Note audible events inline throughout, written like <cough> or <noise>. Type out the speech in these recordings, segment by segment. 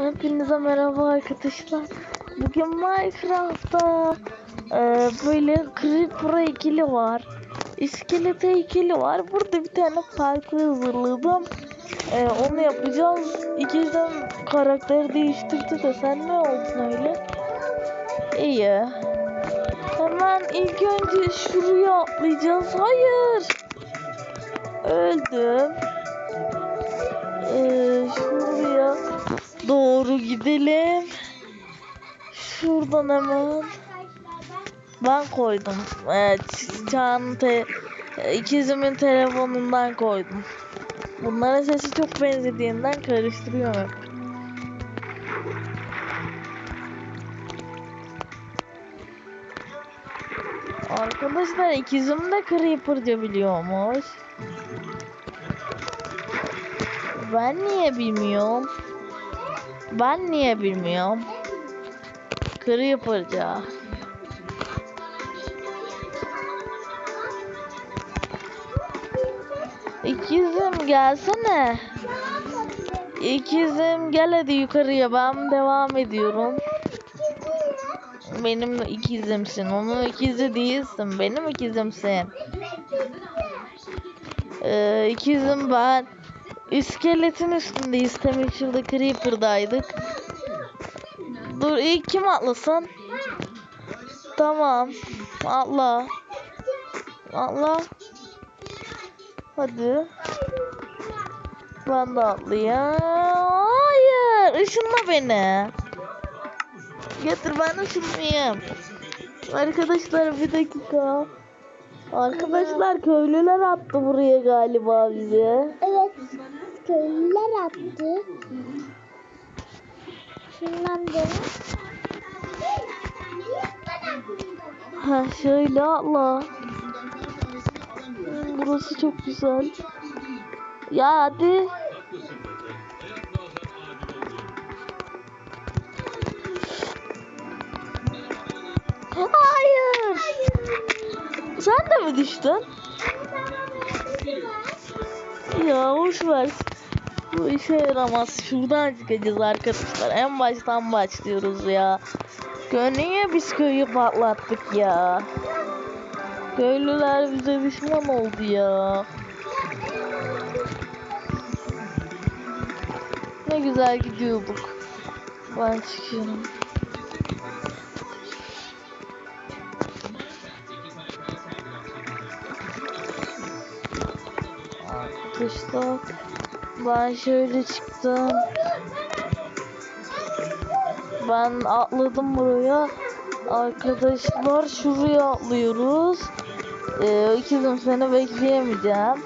Hepinize merhaba arkadaşlar. Bugün Minecraft'ta e, böyle Creeper ikili var. İskelete ikili var. Burada bir tane parkur hazırladım. E, onu yapacağız. İkizden karakteri değiştirdi de sen ne oldun öyle? İyi. Hemen ilk önce şuraya atlayacağız. Hayır. Öldüm. Gidelim. Şuradan hemen. Ben koydum. Evet, Çağ'ın te ikizimin telefonundan koydum. Bunlara sesi çok benzediğinden karıştırıyorum. Arkadaşlar ikizim de Creeper'ca biliyormuş. Ben niye bilmiyorum? Ben niye bilmiyorum? Creeper'ca. İkizim gelsene. İkizim gel hadi yukarıya ben devam ediyorum. Benim ikizimsin. Onun ikizi değilsin. Benim ikizimsin. Ee, ikizim ben. İskeletin üstündeyiz. Demin şurada Creeper'daydık. Dur ilk kim atlasın? Tamam. Atla. Atla. Hadi. Ben de atlayayım. Hayır. Işınla beni. Getir ben ışınlayayım. Arkadaşlar bir dakika. Arkadaşlar köylüler attı buraya galiba bizi. Evet. Köylüler attı. Şundan da. Ha şöyle atla. Burası çok güzel. Ya hadi. Hayır. Sen de mi düştün? Ya boş ver. Bu işe yaramaz. Şuradan çıkacağız arkadaşlar. En baştan başlıyoruz ya. Niye biz köyü patlattık ya? Köylüler bize düşman oldu ya. Ne güzel gidiyorduk. Ben çıkıyorum. Arkadaşlar ben şöyle çıktım. Ben atladım buraya. Arkadaşlar şuraya atlıyoruz. Ee, ikizim seni bekleyemeyeceğim.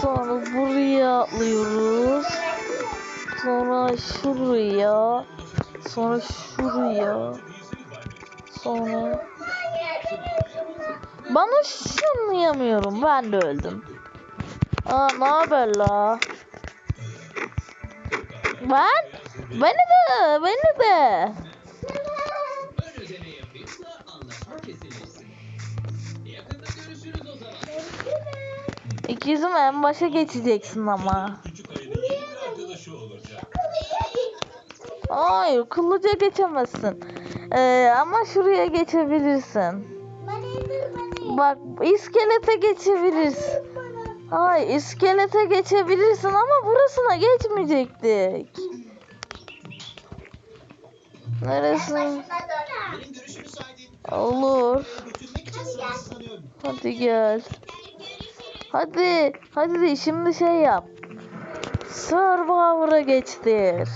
Sonra buraya atlıyoruz. Sonra şuraya. Sonra şuraya. Sonra bana şunlayamıyorum. Ben de öldüm. Aa ne haber la? Ben? Beni de, beni de. İkizim en başa geçeceksin ama. Hayır, kılıca geçemezsin. Ee, ama şuraya geçebilirsin. Bak, iskelete geçebilirsin. Hayır, iskelete geçebilirsin ama burasına geçmeyecektik. Neresi? Olur. Hadi gel. Hadi, hadi de şimdi şey yap. Survivor'a geçtir.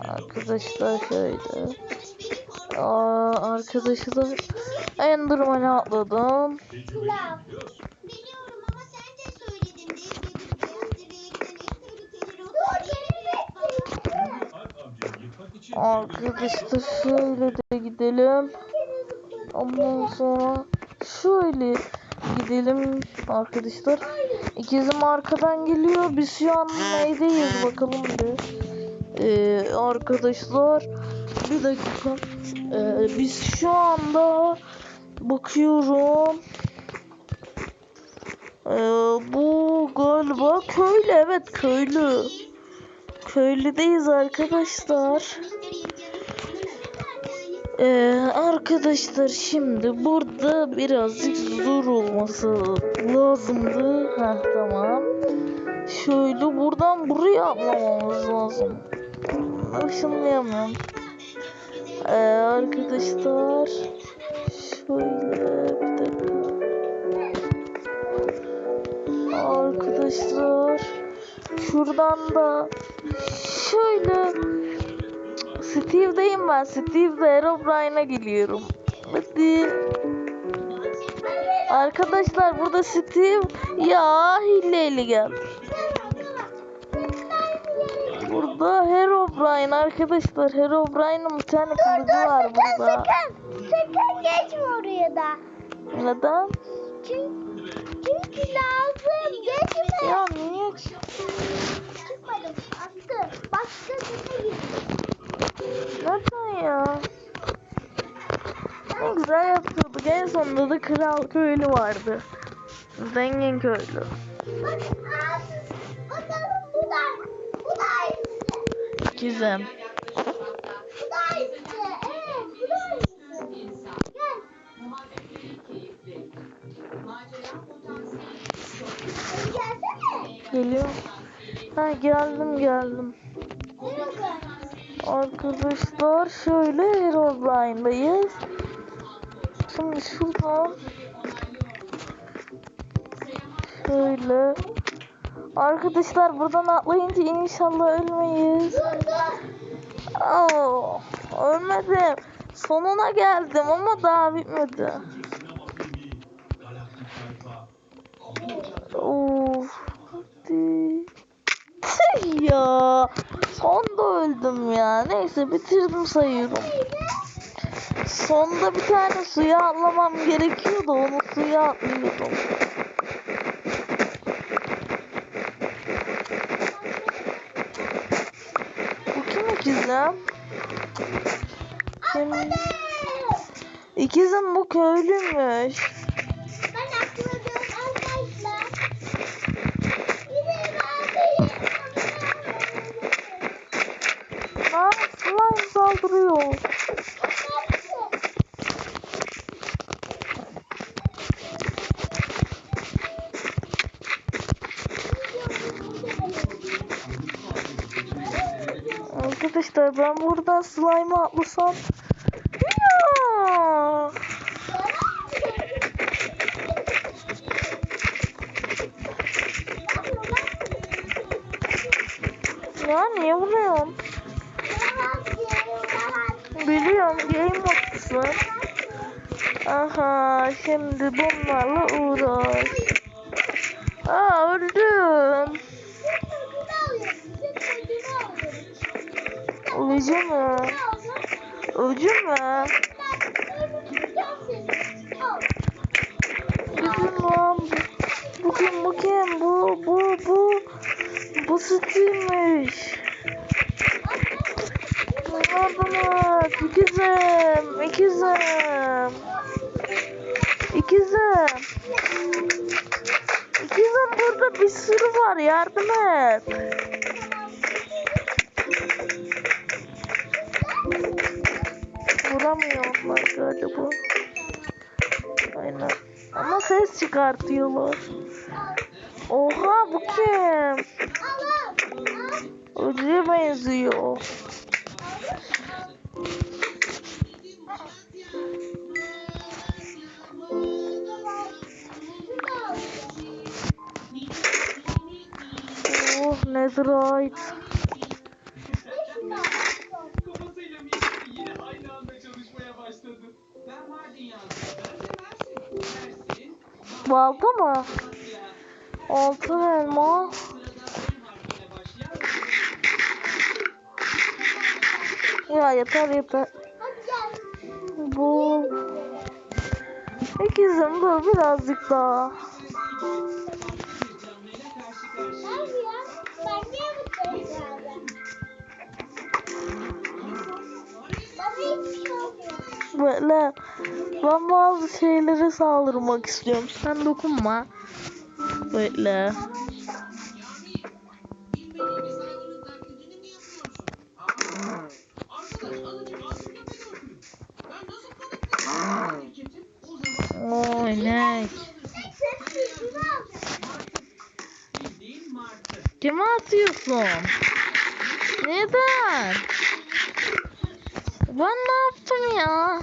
Arkadaşlar şöyle. Aa, arkadaşlar Enderman'e atladım. Tecrübeliyim biliyorsun. Biliyorum ama sen de söyledin. Arkadaşlar şöyle de gidelim. Ondan sonra şöyle gidelim arkadaşlar. İkizim arkadan geliyor. Biz şu an neydeyiz bakalım bir. Ee, arkadaşlar bir dakika. Ee, biz şu anda bakıyorum. Ee, bu galiba köylü evet köylü. Köylüdeyiz arkadaşlar. Ee, arkadaşlar şimdi burada birazcık zor olması lazımdı. Heh tamam. Şöyle buradan buraya atlamamız lazım. Işınlayamıyorum. Ee, arkadaşlar şöyle bir dakika. Arkadaşlar şuradan da şöyle Steve'deyim ben. Steve'de Herobrine'a geliyorum. Hadi. Arkadaşlar burada Steve ya hileyle geldi. Burada Herobrine arkadaşlar. Herobrine'ın bir tane kılıcı var burada. Sakın geçme oraya da. Neden? Çünkü, çünkü lazım. Geçme. Ya niye? Çıkmadım. Attı. Başkasına gitti. Neden ya? Ne güzel yapıyorduk. En sonunda da kral köylü vardı. Zengin köylü. Bak Gelsene. Geliyor. Ha geldim geldim. Arkadaşlar şöyle Herobrine'dayız. Şimdi şuradan şöyle Arkadaşlar buradan atlayınca inşallah ölmeyiz. Oo, ölmedim. Sonuna geldim ama daha bitmedi. Of. Hadi. Tüh ya. Sonda öldüm ya. Neyse bitirdim sayıyorum. Sonda bir tane suya atlamam gerekiyordu. Onu suya atlıyordum. Bu ikizim? Kim? İkizim bu köylüymüş. Aa, slime saldırıyor. Arkadaşlar ben buradan slime atlasam. Ya. Ya niye vuruyorsun? Biliyorum game mutlusun. Aha şimdi bunlarla uğraş. Öcü mü? Öcü mü? Bizim lan. Bu kim bu kim? Bu bu bu. Bu sütüymüş. Yardım et. İkizim. İkizim. İkizim. İkizim burada bir sürü var. Yardım et. Vuramıyorlar galiba. Aynen. Ama ses çıkartıyorlar. Oha bu kim? Öcüye benziyor. Oh netherite. Balta mı? Altın elma. Ya yeter yeter. Bu. İkizim dur birazcık daha. Böyle ben bazı şeylere saldırmak istiyorum. Sen dokunma. Böyle. Bilmediğimiz hayvanın taklidini mi yapıyorsun? Aa, arkadaş azıcık aslında ben öldüm. Ben nasıl kanıtlayayım şirketim? O zaman Oy ne? bildiğin martı. Kime atıyorsun? Neden? Ben ne yaptım ya? Ya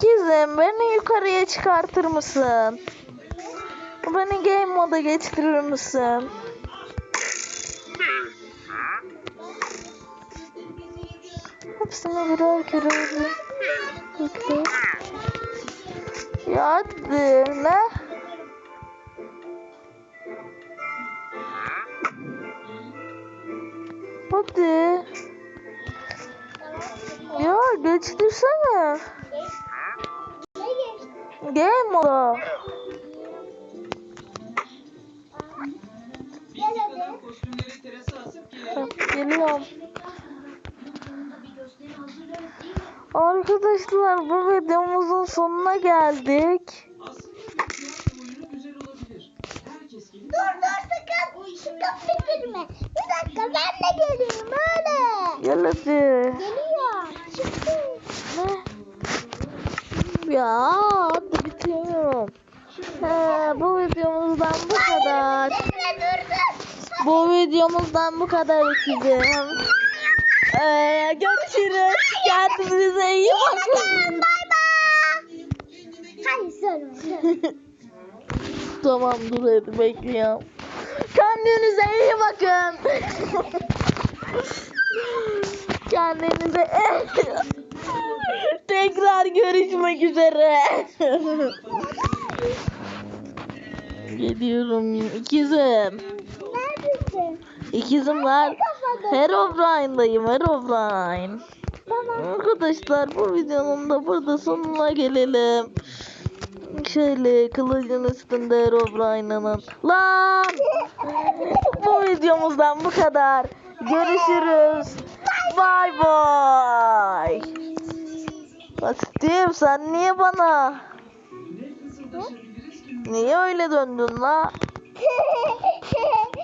8'im. Beni yukarıya çıkartır mısın? Beni game moda geçtirir misin? Hepsini birer kere. Ya hadi ne? Hadi. Ya geçtirsene. Game gelelim. Geliyorum. Arkadaşlar bu videomuzun sonuna geldik. Dur dur sakın. Sakın bitirme. Bir dakika ben de geleyim öyle. Gel hadi. Geliyor. Ne? Ya hadi bitiriyorum. He, bu videomuzdan bu kadar. Bekle dur dur. Bu videomuzdan bu kadar ikizim. Ee, görüşürüz. Kendinize iyi bakın. Bay bay. Hayır söyleme. <laughs> tamam dur hadi bekliyorum. Kendinize iyi bakın. <laughs> Kendinize <laughs> Tekrar görüşmek üzere. Geliyorum ikizim. Neredesin? İkizimler Herobrine'dayım Herobrine. Tamam. Arkadaşlar bu videonun da burada sonuna gelelim. Şöyle kılıcın üstünde Herobrine'ın. Lan! <laughs> bu videomuzdan bu kadar. Görüşürüz. Bay bay. Steve sen niye bana? Niye öyle döndün la? <laughs>